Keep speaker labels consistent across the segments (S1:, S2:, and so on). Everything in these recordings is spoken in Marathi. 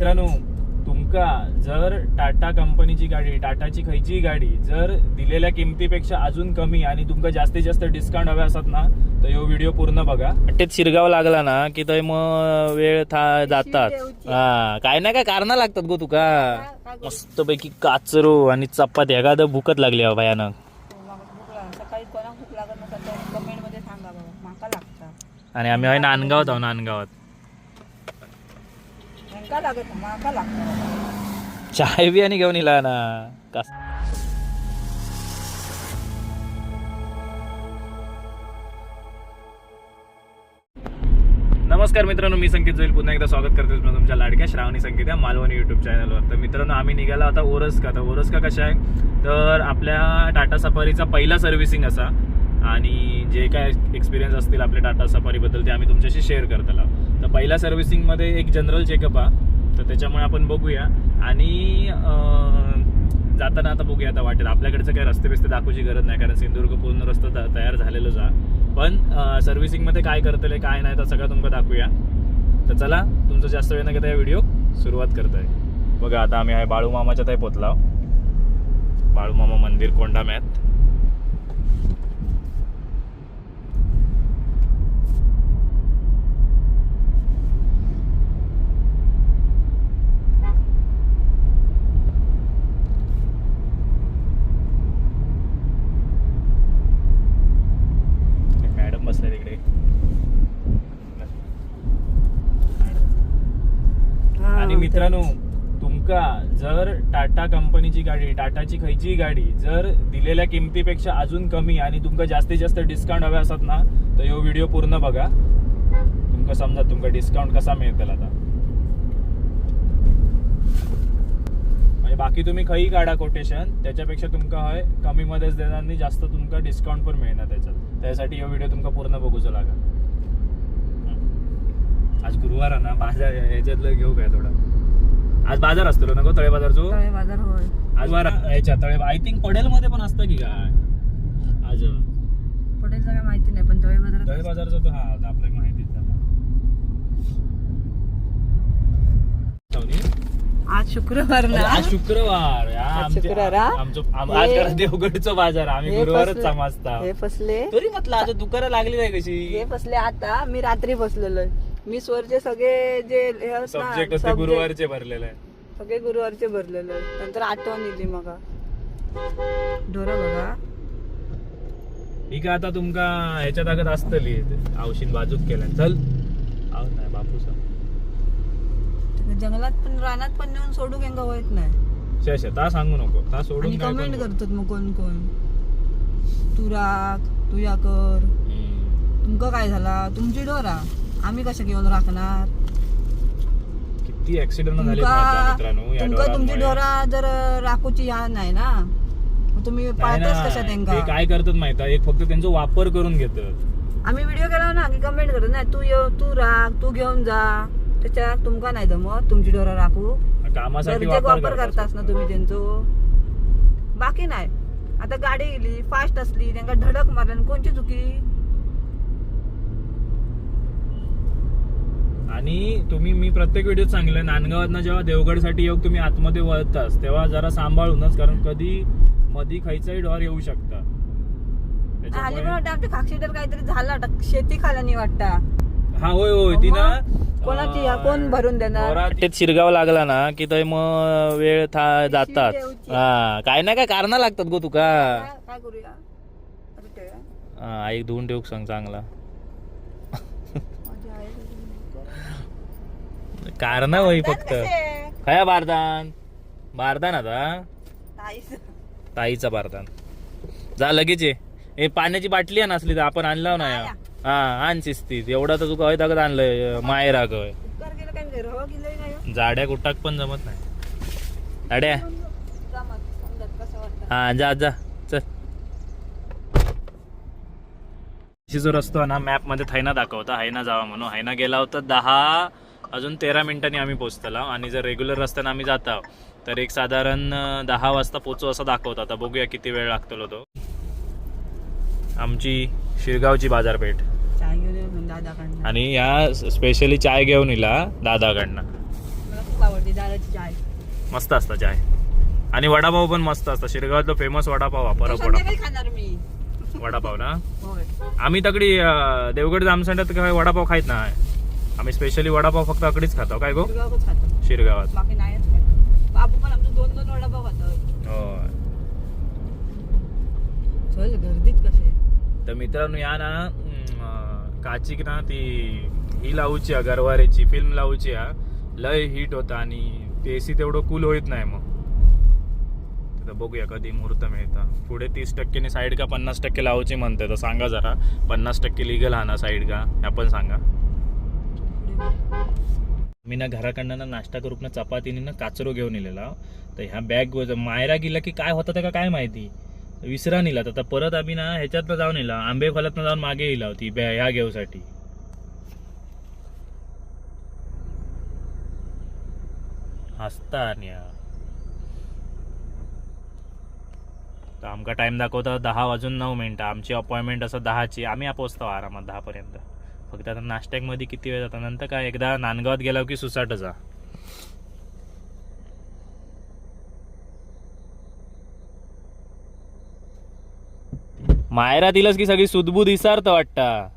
S1: मित्रांनो तुमका जर टाटा कंपनीची गाडी टाटाची खयची गाडी जर दिलेल्या किमतीपेक्षा अजून कमी आणि तुमका जास्तीत जास्त डिस्काउंट हवे असतात ना तर ह्यो व्हिडिओ पूर्ण बघा. वाटेत शिरगाव लागला ना की तर मग वेळ था जातात. हा काय ना काय कारण लागतात गो तुका. मस्त पैकी काचरो आणि चपाती एखादं भूकत लागली हा भयानक.
S2: भूक लाग सकाळी कोणाक भूक लागत नसतात तर कमेंटमध्ये सांगा बाबा. माका लागता.
S1: आणि आम्ही आहे नांदगावात आहो नांदगावात.
S2: का लागत माका लागता
S1: चाय बी आणि घेऊन इला ना. कस नमस्कार मित्रांनो मी संकेत जोईल. पुन्हा एकदा स्वागत करतो तुम्हाला तुमच्या लाडक्या श्रावणी संकेत या मालवणी युट्यूब चॅनलवर तर मित्रांनो आम्ही निघाला आता ओरसका. तर ओरसका कशा आहे? तर आपल्या टाटा सफारीचा पहिला सर्व्हिसिंग असा. आणि जे काय एक्सपिरियन्स असतील आपल्या टाटा सफारीबद्दल ते आम्ही तुमच्याशी शेअर करतला. तर पहिल्या सर्व्हिसिंगमध्ये एक जनरल चेकअप हा. तर त्याच्यामुळे आपण बघूया. आणि जाताना आता बघूया आता वाटेल. आपल्याकडचं काही रस्ते बिस्ते दाखवूची गरज नाही कारण सिंधुदुर्ग पूर्ण रस्ता तयार झालेलोच जा पण सर्व्हिसिंगमध्ये काय करतले काय नाही तर सगळं तुमका दाखवूया. तर चला तुमचं जास्त वेळ न घेता या व्हिडिओ सुरुवात करताय. बघा आता आम्ही आहे बाळूमामाच्या ताई पोचलाव बाळूमामा मंदिर कोंडाम्यात मॅथ मॅडम बसल्या तिकडे आणि मित्रांनो तुमका जर टाटा कंपनीची गाडी टाटाची खंयचीय गाडी जर दिलेल्या किमतीपेक्षा अजून कमी आणि तुमका जास्तीत जास्त डिस्काउंट हवे असत ना तर ह्यो व्हिडिओ पूर्ण बघा. तुमका समजा तुमका डिस्काउंट कसा मिळतला आता. म्हणजे बाकी तुम्ही खंयी काढा कोटेशन त्याच्यापेक्षा तुमका हय कमी मध्येच देणार आणि जास्त तुमका डिस्काउंट पण मिळणार त्याच्यात. त्यासाठी ह्यो व्हिडिओ तुमका पूर्ण बघूचो लागा. आज गुरुवार आहे ना माझ्या ह्याच्यातलं घेऊ काय थोडा? आज बाजार असतो रे नको तळे बाजारचो.
S2: तळे बाजार होय.
S1: आज वार तळे आय थिंक पडेल मध्ये पण असतं की काय? आज.
S2: पडेल काय माहिती नाही पण तळे
S1: तळे
S2: बाजारात
S1: बाजारचा तो हा आपल्याला माहितीच झाला
S2: आज शुक्रवार ना?
S1: आज शुक्रवार
S2: शुक्रवार,
S1: आज देवगडचा बाजार आम्ही गुरुवारच समजता.
S2: हे फसले.
S1: तरी म्हटलं आज दुकानं लागली नाही कशी?
S2: हे फसले आता मी रात्री बसलेलो मी स्वरचे सगळे जे हे आहेत ना,
S1: सब्जेक्ट असते
S2: subject,
S1: गुरुवारचे भरलेले आहे.
S2: सगळे गुरुवारचे भरलेलो नंतर आठवण येली मगा. ढोरं बघा.
S1: ही का आता तुमका ह्याच्या ताकद असतली? औषध बाजूक केल्या चल. आव नाही बापूसा
S2: जंगलात पण रानात पण नेऊन सोडू केंगा होत नाही.
S1: शे ता सांगू नको. ता
S2: आणि
S1: सोडून काय
S2: कमेंट करतात मग कोण कोण? तू राख तू या कर
S1: हम्म.
S2: तुमका काय झाला? तुमची डोरा आम्ही कशा घेऊन राखणार?
S1: किती ऍक्सिडेंट झाले माहिती मित्रांनो? या
S2: तुमका तुमची
S1: डोरांमुळे.
S2: डोरा जर राखूची या नाही ना? मग तुम्ही
S1: नाही
S2: पाळताच
S1: ना,
S2: कशा
S1: ते
S2: त्यांका
S1: काय करतात माहिती एक फक्त त्यांचा वापर करून घेतात.
S2: आम्ही व्हिडिओ केला ना की कमेंट करत नाही तू ये तू राख तू घेऊन जा. त्याच्यात तुमका नाही जमत तुमची डोरा राखू.
S1: कामासाठी वापर
S2: वापर करतास ना तुम्ही त्यांचो. बाकी नाही. आता गाडी गेली फास्ट असली त्यांना धडक मारली आणि कोणची चुकी?
S1: आणि तुम्ही मी प्रत्येक व्हिडिओत सांगितलं नांदगावात जेव्हा देवगडसाठी येऊ तुम्ही आतमध्ये वळतास तेव्हा जरा सांभाळूनच कारण कधी मधी खायचाही डॉर येऊ शकता.
S2: हल्ली पण
S1: त्याच्यामुळे
S2: वाटतं आमच्या खाक्षीटर काहीतरी झाला. शेती खाल्यानी वाटता.
S1: हा होय होय ती ना
S2: कोणाची कोण भरून देणार?
S1: वाटेत शिरगाव लागला ना की तर मग वेळ था जातात. हा काय ना काय कारण लागतात गो तुका.
S2: काय काय करूया? अरे ते,
S1: हा एक धुवून ठेवू सांग चांगला. कारण होई
S2: "त्यात
S1: फक्त.
S2: कसे?"
S1: खया बारदान? बारदान आता.
S2: ताईच.
S1: बारदान. जा लगेच ये. हे पाण्याची बाटली आहे नसली तर आपण आणला ना या. हा आण शिस्तीत एवढा तर तुका ताकद आणलंय माय राग
S2: काय.
S1: जाड्या कुटाक पण जमत नाही. जाड्या. हा जा जा. चल. जो रस्तो ना मॅपमध्ये थैना दाखवता. हैना जावा म्हणून. हैना गेला होता दहा अजून तेरा मिनिटांनी आम्ही पोहोचतला आणि जर रेग्युलर रस्त्याने आम्ही जाता तर एक साधारण दहा वाजता पोचू असं दाखवता आता बघूया किती वेळ लागतो तो. आमची शिरगावची बाजारपेठ. आणि या स्पेशली चाय घेऊन इला दादाकडनं. मस्त असतं चाय. आणि वडापाव पण मस्त असतं. शिरगावातलं फेमस वडापाव हा, परत वडापाव. ना? आम्ही तगडी देवगड जामसंड्यात काय वडापाव खायत नाही. आम्ही स्पेशली वडापाव फक्त अकडीच खातो. काय गो?
S2: शिरगावच खातो.
S1: शिरगावात.
S2: बाकी नाहीच खात. बाबू पण आमचं दोन दोन वडापाव खातात
S1: होय.
S2: चल गर्दीत कसे?
S1: तर मित्रांनो या ना अं, काचिक ना ती ही लावूची हा गरवारेची फिल्म लावूची हा लय हिट होता आणि ते एसी तेवढं कूल होत नाही मग. तर बघूया कधी मुहूर्त मिळता. पुढे तीस टक्केने साईड का पन्नास टक्के लावूची म्हणते. तर सांगा जरा पन्नास टक्के लिगल हा ना साईड का ह्या पण सांगा. मी ना घराकडनं ना नाश्ता करून ना चपातीने ना काचरो घेऊन नेलेला तर ह्या बॅग मायरा गेला की काय होतं ते का काय माहिती? विसरा नेला तर परत आम्ही ना ह्याच्यातनं जाऊन येला आंबे फलातनं जाऊन मागे येला होती. बॅ ह्या घेऊसाठी. हसता तर आमका टाइम दाखवता दहा वाजून नऊ मिनिटं. आमची अपॉइंटमेंट असं दहाची. आम्ही पोचतो आरामात दहापर्यंत. फक्त आता नाश्त्यामध्ये किती वेळ जाता? नंतर काय एकदा नांदगावात गेला की सुसाट जा? मायरा दिलंस की सगळी सुदबूद इसारतं वाटतं.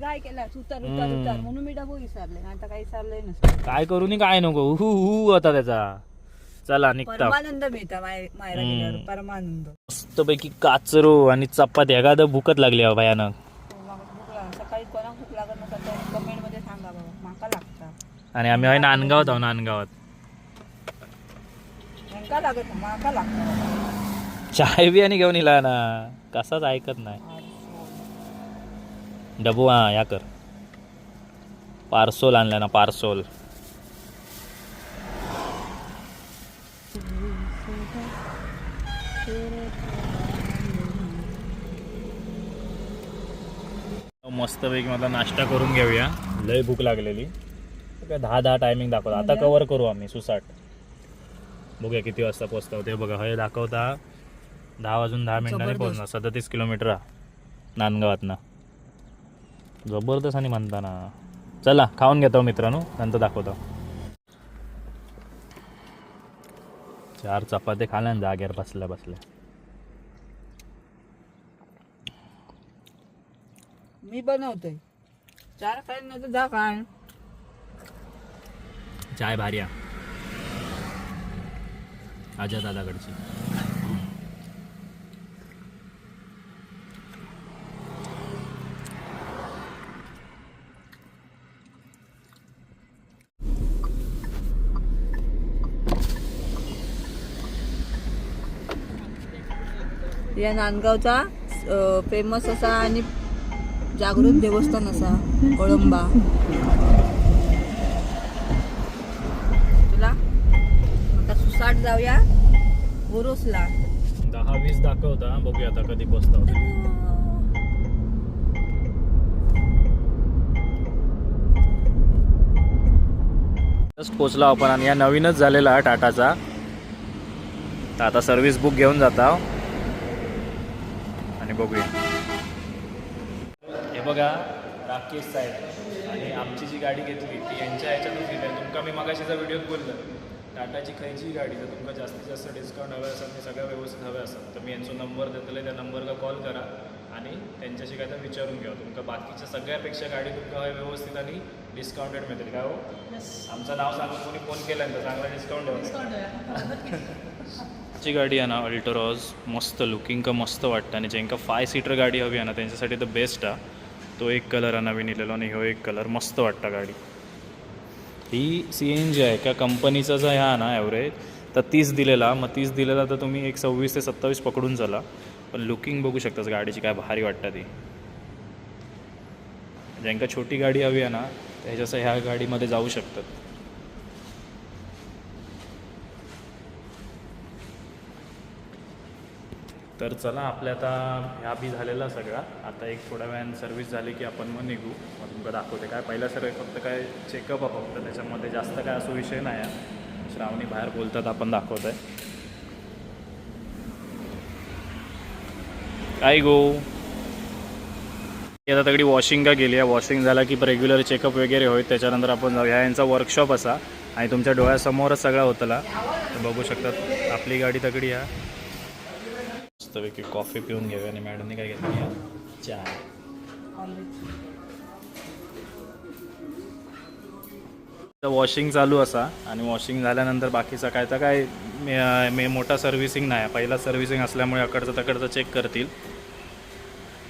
S2: काय केला? उतर उतर
S1: हम्म.
S2: उतर म्हणून मी डबो विसरले आता काही विसरलंय नसतं.
S1: काय करू नी काय नको. हु हु होता त्याचा. चला निघता.
S2: परमानंद मिळता माय- मायरा
S1: हम्म.
S2: गेल्यावर परमानंद.
S1: मस्तपैकी काचरो आणि चपाती. एखादं भूकत लागली भयानक
S2: मला भूक लागली. सकाळी कोणाला भूक लागत नसत तर कमेंटमध्ये सांगा बाबा माका लागता
S1: आणि आम्ही आहे नांदगावात आहो नांदगावात. चाय बी आणि घेऊन इला ना. कसाच ऐकत नाही. डबू हा या कर. पार्सोल आणलं ना पार्सोल. मस्तपैकी मला नाश्ता करून घेऊया. लय भूक लागलेली. काय दहा दहा टायमिंग दाखवता. आता कवर करू आम्ही सुसाट. बघूया किती वाजता पोचता ते बघा हे दाखवता. दहा वाजून दहा मिनिटांनी. पोहोचणार. सदतीस किलोमीटर हा. नांदगावातनं. जबरदस्त आणि म्हणताना. चला खाऊन घेतो मित्रांनो. नंतर दाखवतो. चार चपाती खाल्या ना जागेवर बसल्या बसल्या.
S2: मी बनवतोय. चार काय नाही तर जा काय
S1: चाय भार्या आजा दादाकडची
S2: या नांदगावचा फेमस असा आणि जागृत देवस्थान असा कळंबा. सुसाट जाऊया. ओरोसला
S1: दहा वीस दाखवता बघूया आता कधी पोचता. होते जस्ट पोचलो आपण आणि या नवीनच झालेला टाटाचा. तर आता सर्व्हिस बुक घेऊन जाता. आणि बघूया. हे बघा राकेश साहेब. आणि आमची जी गाडी घेतली ती यांच्या ह्याच्यातच घेतली तुमका मी मगाशीचा व्हिडिओत बोललं. टाटाची खयची गाडी जर तुमका जास्तीत जास्त डिस्काउंट हवे असेल आणि सगळं व्यवस्थित हवे असेल. तर मी यांचा नंबर देतले त्या नंबरला कॉल करा आणि त्यांच्याशी काय तर विचारून घ्या. तुमका बाकीच्या सगळ्यापेक्षा गाडी तुमका हवी व्यवस्थित आणि डिस्काउंटेड मिळतील काय हो? आमचं नाव सांगून कोणी फोन केला तर चांगला डिस्काउंट ची गाडी आहे ना अल्टरॉज मस्त लुकिंग का मस्त वाटतं आणि ज्यांका फाय सीटर गाडी हवी आहे ना त्यांच्यासाठी तर बेस्ट आहे तो एक कलर आहे नवीन इलेलो आणि ह्यो एक कलर मस्त वाटतं गाडी. ही सी एन जी आहे का? कंपनीचा जो ह्या ना ॲव्हरेज तर तीस दिलेला मग तीस दिलेला तर तुम्ही एक सव्वीस ते सत्तावीस पकडून चला. पण लुकिंग बघू शकतास गाडीची काय भारी वाटतं ती. ज्यांका छोटी गाडी हवी आहे ना त्याच्यासं ह्या गाडीमध्ये जाऊ शकतात. तर चला आपल्या आता ह्या बी झालेला सगळा. आता एक थोड्या वेळाने सर्व्हिस झाली की आपण मग निघू. मग तुमका दाखवते काय. पहिला सर्व फक्त काय चेकअप आहे फक्त. त्याच्यामध्ये जास्त काय असो विषय नाही आहे. श्रावणी बाहेर बोलतात आपण दाखवत आहे काय गो आता तगडी वॉशिंग का गेली आहे. वॉशिंग झाला की रेग्युलर चेकअप वगैरे होईल. त्याच्यानंतर आपण ह्या यांचा वर्कशॉप असा. आणि तुमच्या डोळ्यासमोरच सगळा होतला. तर बघू शकतात. आपली गाडी तगडी आहे. मस्तपैकी कॉफी पिऊन घेऊया आणि मॅडमने काय घेतली? आहे? चहा वॉशिंग चालू असा आणि वॉशिंग झाल्यानंतर बाकीचा काय तर काय मे- मे मोठा सर्व्हिसिंग नाही. पहिला सर्व्हिसिंग असल्यामुळे अकडचं तकडचं चेक करतील.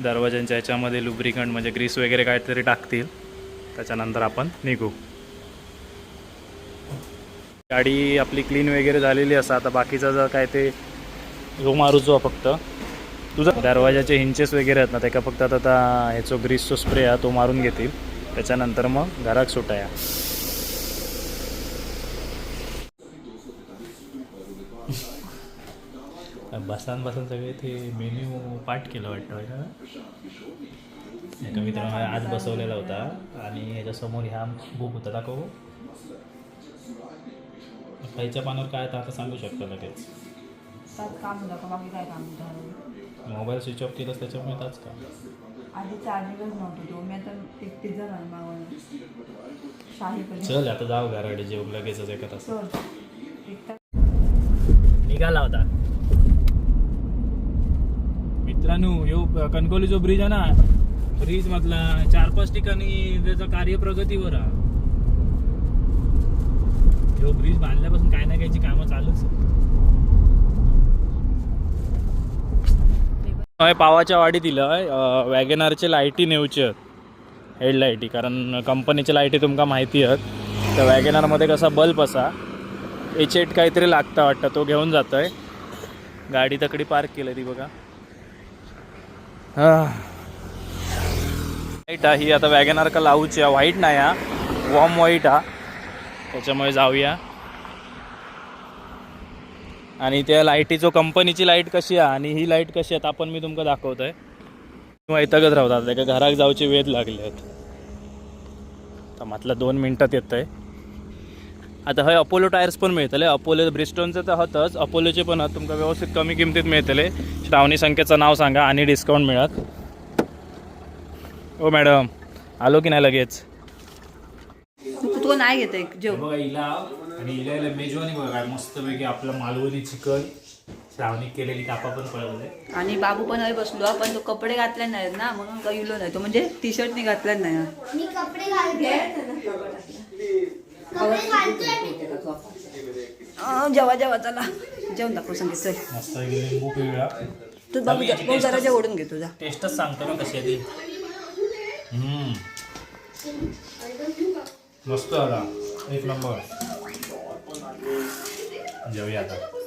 S1: दरवाज्यांच्या ह्याच्यामध्ये लुब्रिकंट म्हणजे ग्रीस वगैरे काहीतरी टाकतील. त्याच्यानंतर आपण निघू. गाडी आपली क्लीन वगैरे झालेली असा. आता बाकीचा जर काय ते ह्यो मारूचो फक्त. तुझा दरवाजाचे हिंचेस वगैरे आहेत ना त्याका फक्त आता ह्याचो ग्रीसचो स्प्रे आहे तो मारून घेतील. त्याच्यानंतर मग घरात सुटाया. बसान बसान सगळे ते मेन्यू पाठ केलं वाटतं एका मित्राने आज बसवलेला होता. आणि ह्याच्यासमोर ह्या बुक होता दाखव. खायच्या पानावर काय आता आता सांगू शकतो लगेच.
S2: त्यात काम होतं का? बाकी काय काम होतं?
S1: मोबाईल स्विच ऑफ केलंस त्याच्यामुळे ताच का?
S2: आधी चार्जिंगच नव्हतं. तो मी आता एक पिझ्झा मागवला शाही पनीर
S1: चल आता जाऊ घराकडे. जेवू लगेचच एका तास
S2: एक तास
S1: निघाला होता. मित्रांनो यो कणकोलीचा ब्रिज आहे ना? ब्रिज मधला चार पाच ठिकाणी त्याचं कार्य प्रगतीवर आहे. ह्यो ब्रिज बांधल्यापासून काय ना कायची कामं चालूच हय पावाच्या वाडीत दिलं वॅगनारचे लायटी नेवचे हेडलायटी कारण कंपनीच्या लायटी तुमका माहिती आहेत. तर वॅगनारमध्ये कसा बल्ब असा एचेट काहीतरी लागतं वाटतं तो घेऊन जातो आहे गाडी तकडी पार्क केलं ती बघा. व्हाईट हा ही आता वॅगनार का लावूची व्हाईट नाही हा. वॉर्म व्हाईट हा. त्याच्यामुळे जाऊया. आणि त्या लाईटीचो कंपनीची लाइट कशी आहे आणि ही लाइट कशी आहे आपण मी तुमका दाखवतोय. वैतागत राहतात त्या घराक जाऊचे वेध लागले आहेत. तर म्हटलं दोन मिनटात येत आहे आता हय अपोलो टायर्स पण मिळतले. अपोलो ब्रिस्टोनचं तर होतंच. अपोलोचे पण आहेत तुमका व्यवस्थित कमी किमतीत मिळतले. श्रावणी संख्येचं नाव सांगा आणि डिस्काउंट मिळत. ओ मॅडम आलो की नाही लगेच?
S2: तू नाही घेत एक जेव.
S1: बघा इला आणि इला इला मेजवानी बघा काय मस्तपैकी आपलं मालवणी चिकन श्रावणी केलेली कापा पण पळवले.
S2: आणि बाबू पण हय बसलो पण तो कपडे घातले नाहीत ना म्हणून काही इलो नाही. तो म्हणजे टी शर्ट नाही घातला नाही.
S3: मी कपडे घालते. कपडे घालतोय मी.
S2: अं, जेवा जेवा चला. जेवण दाखव संगीत चल.
S1: मस्त लिंबू पिवळा
S2: तू बाबू जा- भाऊ जरा जे ओढून घे तुझा
S1: टेस्टच सांगतो ना कशी आहे ती. हम्म. मस्त आला एक नंबर. जेवूया आता